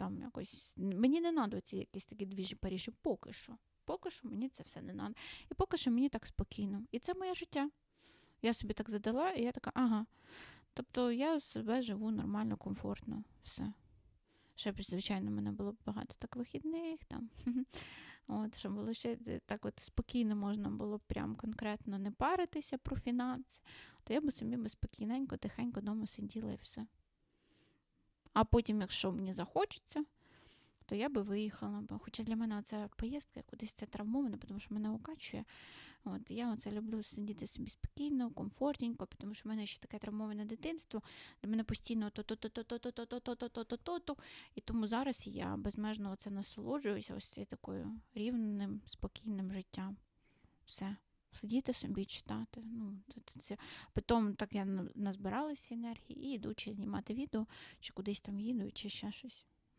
там якось. Мені не треба ці якісь такі двіжі паріші поки що. Поки що мені це все не треба. І поки що мені так спокійно. І це моє життя. Я собі так задала, і я така, ага. Тобто я себе живу нормально, комфортно, все. Ще б, звичайно, в мене було багато так вихідних там. От, щоб було ще так от спокійно можна було прям конкретно не паритися про фінанси, то я б собі спокійненько, тихенько вдома сиділа і все. А потім, якщо мені захочеться, то я би виїхала. Хоча для мене ця поїздка кудись це травмована, тому що мене укачує. От, я оце люблю сидіти собі спокійно, комфортненько, тому що в мене ще таке травмоване дитинство, де мене постійно то-то-то-то-то-то-то-то-то-то-то. І тому зараз я безмежно оце насолоджуюся ось такою рівним, спокійним життям. Все. Сидіти собі читати. Ну, це, це. Потім так я на- назбиралася енергії і йду чи знімати відео, чи кудись там їду, чи ще щось.